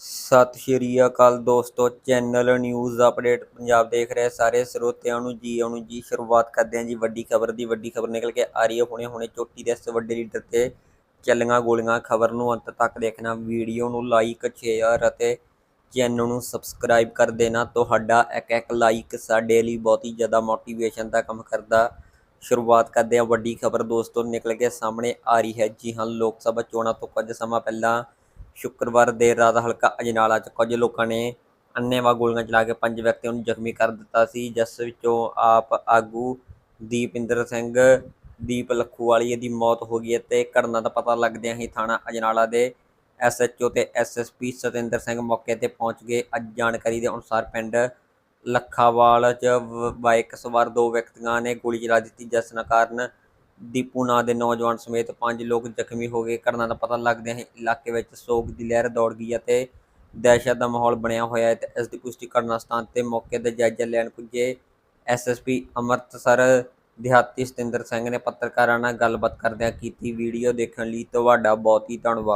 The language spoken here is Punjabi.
ਸਤਿ ਸ਼੍ਰੀ ਅਕਾਲ ਦੋਸਤੋ, ਚੈਨਲ ਨਿਊਜ਼ ਅਪਡੇਟ ਪੰਜਾਬ ਦੇਖ ਰਹੇ ਸਾਰੇ ਸਰੋਤਿਆਂ ਨੂੰ ਜੀ, ਆਉਣ ਨੂੰ ਜੀ, ਸ਼ੁਰੂਆਤ ਕਰਦੇ ਹਾਂ ਜੀ ਵੱਡੀ ਖਬਰ ਦੀ। ਵੱਡੀ ਖਬਰ ਨਿਕਲ ਕੇ ਆ ਰਹੀ ਹੈ ਹੁਣੇ ਹੁਣੇ ਚੋਟੀ ਦੇ ਇਸ ਵੱਡੇ ਲੀਡਰ ਤੇ ਚੱਲੀਆਂ ਗੋਲੀਆਂ। ਖਬਰ ਨੂੰ ਅੰਤ ਤੱਕ ਦੇਖਣਾ, ਵੀਡੀਓ ਨੂੰ ਲਾਈਕ ਸ਼ੇਅਰ ਅਤੇ ਚੈਨਲ ਨੂੰ ਸਬਸਕ੍ਰਾਈਬ ਕਰ ਦੇਣਾ। ਤੁਹਾਡਾ ਇੱਕ ਇੱਕ ਲਾਈਕ ਸਾਡੇ ਲਈ ਬਹੁਤ ਹੀ ਜ਼ਿਆਦਾ ਮੋਟੀਵੇਸ਼ਨ ਦਾ ਕੰਮ ਕਰਦਾ। ਸ਼ੁਰੂਆਤ ਕਰਦੇ ਹਾਂ ਵੱਡੀ ਖਬਰ ਦੋਸਤੋ, ਨਿਕਲ ਕੇ ਸਾਹਮਣੇ ਆ ਰਹੀ ਹੈ। ਜੀ ਹਾਂ, ਲੋਕ ਸਭਾ ਚੋਣਾਂ ਤੋਂ ਕੁਝ ਸਮਾਂ ਪਹਿਲਾਂ ਸ਼ੁੱਕਰਵਾਰ ਦੇਰ ਰਾਤ ਹਲਕਾ ਅਜਨਾਲਾ 'ਚ ਕੁਝ ਲੋਕਾਂ ਨੇ ਅੰਨ੍ਹੇਵਾਹ ਗੋਲੀਆਂ ਚਲਾ ਕੇ ਪੰਜ ਵਿਅਕਤੀਆਂ ਨੂੰ ਜ਼ਖਮੀ ਕਰ ਦਿੱਤਾ ਸੀ, ਜਿਸ ਵਿੱਚੋਂ ਆਪ ਆਗੂ ਦੀਪਿੰਦਰ ਸਿੰਘ, ਦੀਪ ਲੱਖੂਵਾਲੀ ਦੀ ਮੌਤ ਹੋ ਗਈ ਹੈ ਤੇ ਘਟਨਾ ਦਾ ਪਤਾ ਲੱਗਦਿਆਂ ਹੀ ਥਾਣਾ ਅਜਨਾਲਾ ਦੇ ਐਸਐਚਓ ਤੇ ਐਸਐਸਪੀ ਸਤਿੰਦਰ ਸਿੰਘ ਮੌਕੇ ਤੇ ਪਹੁੰਚ ਗਏ। ਅੱਜ ਜਾਣਕਾਰੀ ਦੇ ਅਨੁਸਾਰ ਪਿੰਡ ਲੱਖਾਵਾਲ 'ਚ ਬਾਈਕ ਸਵਾਰ ਦੋ ਵਿਅਕਤੀਆਂ ਨੇ ਗੋਲੀ ਚਲਾ ਦਿੱਤੀ, ਜਿਸ ਕਾਰਨ ਦੀਪੂ ਨਾਂ ਦੇ ਨੌਜਵਾਨ ਸਮੇਤ ਪੰਜ ਲੋਕ ਜ਼ਖਮੀ ਹੋ ਗਏ। ਘਟਨਾ ਦਾ ਪਤਾ ਲੱਗਦਿਆਂ ਹੀ ਇਲਾਕੇ ਵਿੱਚ ਸੋਗ ਦੀ ਲਹਿਰ ਦੌੜ ਗਈ ਅਤੇ ਦਹਿਸ਼ਤ ਦਾ ਮਾਹੌਲ ਬਣਿਆ ਹੋਇਆ ਹੈ ਤੇ ਇਸ ਦੀ ਪੁਸ਼ਟੀ ਘਟਨਾ ਸਥਾਨ ਤੇ ਮੌਕੇ ਦਾ ਜਾਇਜ਼ਾ ਲੈਣ ਪੁੱਜੇ ਐਸਐਸਪੀ ਅੰਮ੍ਰਿਤਸਰ ਦਿਹਾਤੀ ਸਤਿੰਦਰ ਸਿੰਘ ਨੇ ਪੱਤਰਕਾਰਾਂ ਨਾਲ ਗੱਲਬਾਤ ਕਰਦਿਆਂ ਕੀਤੀ ਵੀਡੀਓ ਦੇਖਣ ਲਈ। ਤੁਹਾਡਾ ਬਹੁਤ ਹੀ ਧੰਨਵਾਦ।